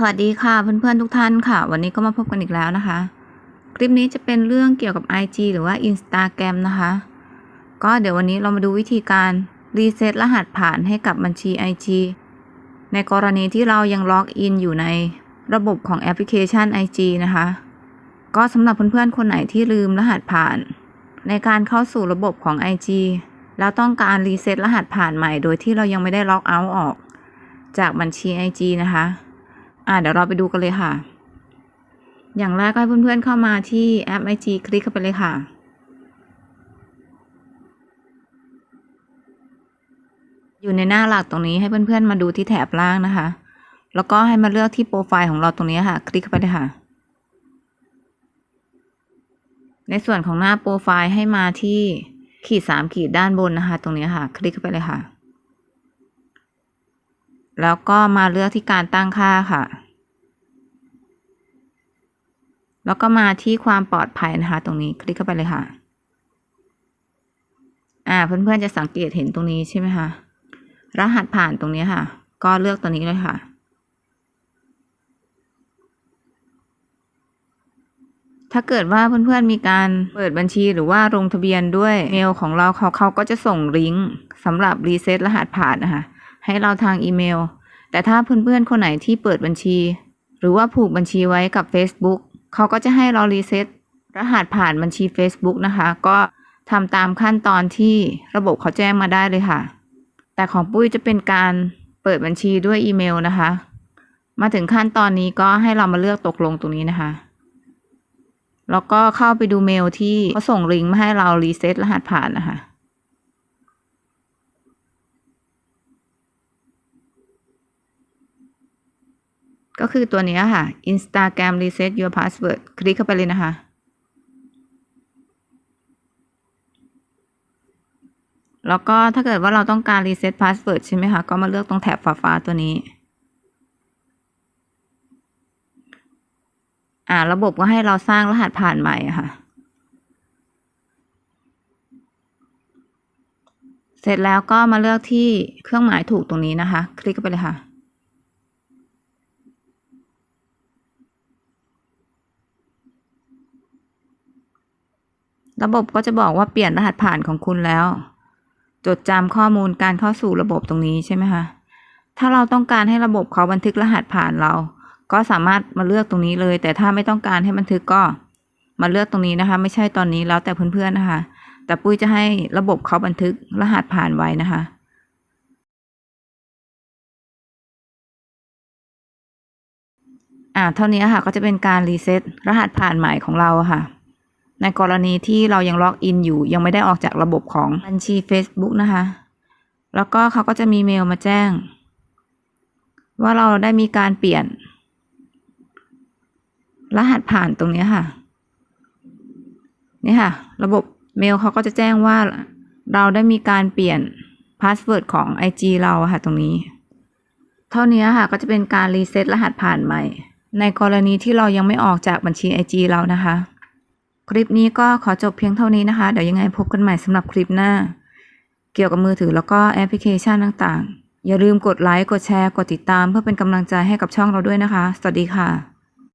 สวัสดีค่ะเพื่อนๆทุกท่านค่ะ วันนี้ก็มาพบกันอีกแล้วนะคะ คลิปนี้จะเป็นเรื่องเกี่ยวกับ IG หรือว่า Instagram นะคะ ก็เดี๋ยววันนี้เรามาดูวิธีการรีเซ็ตรหัสผ่านให้กับบัญชี IG ในกรณีที่เรายังล็อกอินอยู่ในระบบของแอปพลิเคชัน IG นะคะ ก็สำหรับเพื่อนๆคนไหนที่ลืมรหัสผ่าน ในการเข้าสู่ระบบของ IG แล้วต้องการรีเซ็ตรหัสผ่านใหม่ โดยที่เรายังไม่ได้ล็อกเอาท์ออก จากบัญชี IG นะคะ อ่าเดี๋ยวเราไปดูกันเลยค่ะ อย่างแรกก็ให้เพื่อนๆเข้ามาที่แอป IG คลิกเข้าไปเลยค่ะอยู่ในหน้าหลักตรงนี้ให้เพื่อนๆมาดูที่แถบล่างนะคะ แล้วก็ให้มาเลือกที่โปรไฟล์ของเราตรงนี้ค่ะ คลิกเข้าไปเลยค่ะ ในส่วนของหน้าโปรไฟล์ให้มาที่ขีดสามขีดด้านบนนะคะ ตรงนี้ค่ะ คลิกเข้าไปเลยค่ะ แล้วก็มาเลือกที่การตั้งค่าค่ะ แล้วก็มาที่ความปลอดภัยนะคะ ตรงนี้คลิกเข้าไปเลยค่ะ อ่าเพื่อนๆจะสังเกตเห็นตรงนี้ใช่ไหมคะ รหัสผ่านตรงนี้ค่ะ ก็เลือกตัวนี้เลยค่ะถ้าเกิดว่าเพื่อนๆมีการเปิดบัญชีหรือว่าลงทะเบียนด้วยเมลของเราเขาเขาก็จะส่งลิงก์สำหรับรีเซ็ตรหัสผ่านนะคะ ให้เราทางอีเมล แต่ถ้าเพื่อนๆคนไหนที่เปิดบัญชี หรือว่าผูกบัญชีไว้กับ Facebook เขาก็จะให้เรารีเซ็ตรหัสผ่านบัญชี Facebook นะคะ ก็ทำตามขั้นตอนที่ระบบเขาแจ้งมาได้เลยค่ะ แต่ของปุ้ยจะเป็นการเปิดบัญชีด้วยอีเมลนะคะ มาถึงขั้นตอนนี้ก็ให้เรามาเลือกตกลงตรงนี้นะคะ แล้วก็เข้าไปดูเมลที่เขาส่งลิงก์มาให้เรารีเซ็ตรหัสผ่านนะคะ ก็คือตัวนี้ค่ะ Instagram reset your password คลิกเข้าไปเลยนะคะ แล้วก็ถ้าเกิดว่าเราต้องการ reset password ใช่ไหมคะ ก็มาเลือกตรงแถบฟ้าๆตัวนี้ อ่า ระบบก็ให้เราสร้างรหัสผ่านใหม่ค่ะ เสร็จแล้วก็มาเลือกที่เครื่องหมายถูกตรงนี้นะคะ คลิกเข้าไปเลยค่ะ ระบบก็จะบอกว่าเปลี่ยนรหัสผ่านของคุณแล้ว จดจำข้อมูลการเข้าสู่ระบบตรงนี้ใช่ไหมคะ ถ้าเราต้องการให้ระบบเขาบันทึกรหัสผ่านเรา ก็สามารถมาเลือกตรงนี้เลย แต่ถ้าไม่ต้องการให้บันทึกก็มาเลือกตรงนี้นะคะ ไม่ใช่ตอนนี้แล้วแต่เพื่อนๆนะคะ แต่ปุ้ยจะให้ระบบเขาบันทึกรหัสผ่านไว้นะคะอ่าเท่านี้ค่ะก็จะเป็นการรีเซ็ตรหัสผ่านใหม่ของเราค่ะ ในกรณีที่เรายังล็อกอินอยู่ ยังไม่ได้ออกจากระบบของบัญชี Facebook นะคะ แล้วก็เขาก็จะมีเมลมาแจ้ง ว่าเราได้มีการเปลี่ยน รหัสผ่านตรงนี้ค่ะ นี่ค่ะ ระบบเมลเขาก็จะแจ้งว่าเราได้มีการเปลี่ยนพาสเวิร์ดของ IG เราค่ะตรงนี้ เท่านี้ค่ะก็จะเป็นการรีเซ็ตรหัสผ่านใหม่ ในกรณีที่เรายังไม่ออกจากบัญชี IG เรานะคะ คลิปนี้ก็ขอจบเพียงเท่านี้นะคะ เดี๋ยวยังไงพบกันใหม่สำหรับคลิปหน้า เกี่ยวกับมือถือแล้วก็แอปพลิเคชันต่างๆ อย่าลืมกดไลค์ กดแชร์ กดติดตาม เพื่อเป็นกำลังใจให้กับช่องเราด้วยนะคะ สวัสดีค่ะ